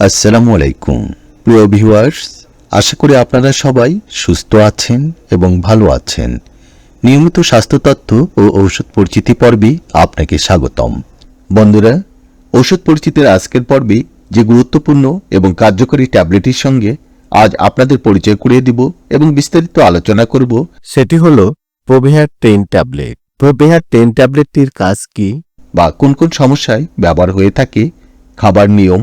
আসসালামু আলাইকুম। প্রিয় ভিউয়ার্স, আশা করি আপনারা সবাই সুস্থ আছেন এবং ভালো আছেন। নিয়মিত স্বাস্থ্য তথ্য ও ঔষধ পরিচিতি পর্বে আপনাকে স্বাগতম। বন্ধুরা, ঔষধ পরিচিতির আজকের পর্বে যে গুরুত্বপূর্ণ এবং কার্যকরী ট্যাবলেটের সঙ্গে আজ আপনাদের পরিচয় করিয়ে দিব এবং বিস্তারিত আলোচনা করব, সেটি হল Provihar ten tablet. Provihar ten ট্যাবলেটটির কাজ কি বা কোন কোন সমস্যায় ব্যবহার হয়ে থাকে, খাবার নিয়ম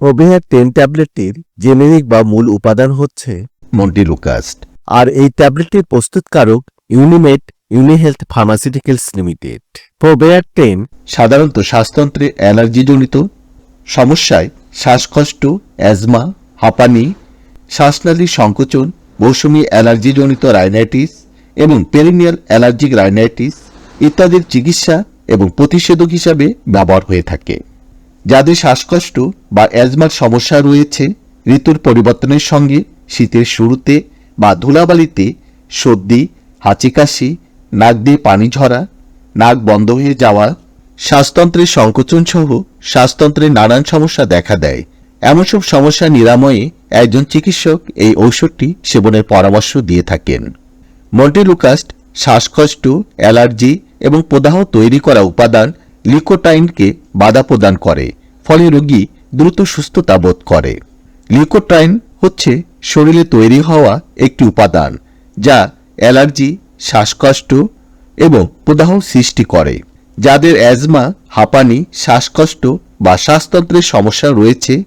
প্রোভিহার টেন ট্যাবলেটটির জেনেরিক বা মূল উপাদান হচ্ছে মন্টিলুকাস্ট আর এই ট্যাবলেটটির প্রস্তুতকারক Unimed Unihealth pharmaceuticals limited. Provihar ten সাধারণত শ্বাসতন্ত্রে অ্যালার্জিজনিত সমস্যায় শ্বাসকষ্ট অ্যাজমা হাঁপানি শ্বাসনালীর সংকোচন মৌসুমী অ্যালার্জিজনিত রাইনাইটিস এবং পেরিনিয়াল অ্যালার্জিক রাইনাইটিস ইত্যাদির চিকিৎসা এবং প্রতিষেধক হিসাবে ব্যবহার হয়ে থাকে। যাদের শ্বাসকষ্ট বা অ্যাজমার সমস্যা রয়েছে, ঋতুর পরিবর্তনের সঙ্গে শীতের শুরুতে বা ধুলাবালিতে সর্দি, হাঁচিকাশি, নাক দিয়ে পানি ঝরা, নাক বন্ধ হয়ে যাওয়া, শ্বাসতন্ত্রের সংকোচন সহ শ্বাসতন্ত্রের নানান সমস্যা দেখা দেয়। এমন সব সমস্যা নিরাময়ে একজন চিকিৎসক এই ঔষধটি সেবনের পরামর্শ দিয়ে থাকেন। মন্টিলুকাস্ট শ্বাসকষ্ট, অ্যালার্জি এবং প্রদাহ তৈরি করা উপাদান লিকোটাইনকে বাধা প্রদান করে, ফলে রোগী দ্রুত সুস্থতা বোধ করে। লিকোটাইন হচ্ছে শরীরে তৈরি হওয়া একটি উপাদান যা অ্যালার্জি, শ্বাসকষ্ট এবং প্রদাহ সৃষ্টি করে। যাদের অ্যাজমা, হাঁপানি, শ্বাসকষ্ট বা শ্বাসতন্ত্রের সমস্যা রয়েছে,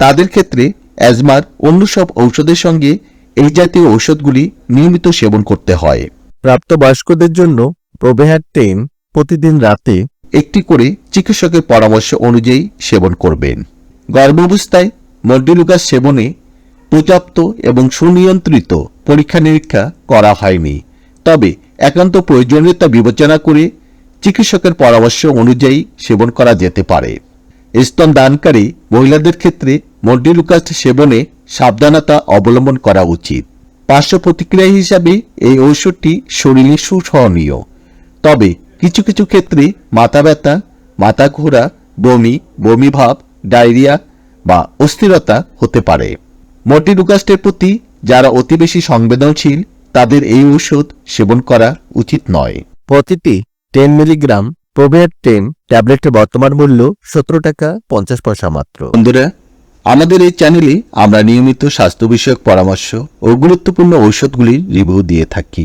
তাদের ক্ষেত্রে অ্যাজমার অন্য সব ঔষধের সঙ্গে এই জাতীয় ঔষধগুলি নিয়মিত সেবন করতে হয়। প্রাপ্তবয়স্কদের জন্য প্রোভিহার টেন প্রতিদিন রাতে একটি করে চিকিৎসকের পরামর্শ অনুযায়ী সেবন করবেন। গর্ভাবস্থায় মল্টিলুকাস সেবনে পর্যাপ্ত এবং সুনিয়ন্ত্রিত পরীক্ষা নিরীক্ষা করা হয়নি। তবে একান্ত প্রয়োজনীয়তা বিবেচনা করে চিকিৎসকের পরামর্শ অনুযায়ী সেবন করা যেতে পারে। স্তন দানকারী মহিলাদের ক্ষেত্রে মল্টিলুকাস সেবনে সাবধানতা অবলম্বন করা উচিত। পার্শ্ব প্রতিক্রিয়া হিসাবে এই ঔষধটি শরীরে সুসহনীয়। তবে কিছু কিছু ক্ষেত্রে মাথা ব্যথা মাথা ঘোরা বমি বমি ভাব ডায়রিয়া বা অস্থিরতা হতে পারে। মর্টিলুকাস্টের প্রতি যারা অতি বেশি সংবেদনশীল তাদের এই ঔষধ সেবন করা উচিত নয়। প্রতিটি টেন মিলিগ্রাম প্রোভিহার টেন ট্যাবলেটের বর্তমান মূল্য সতেরো টাকা পঞ্চাশ পয়সা মাত্র। বন্ধুরা আমাদের এই চ্যানেলে আমরা নিয়মিত স্বাস্থ্য বিষয়ক পরামর্শ ও গুরুত্বপূর্ণ ঔষধগুলির রিভিউ দিয়ে থাকি।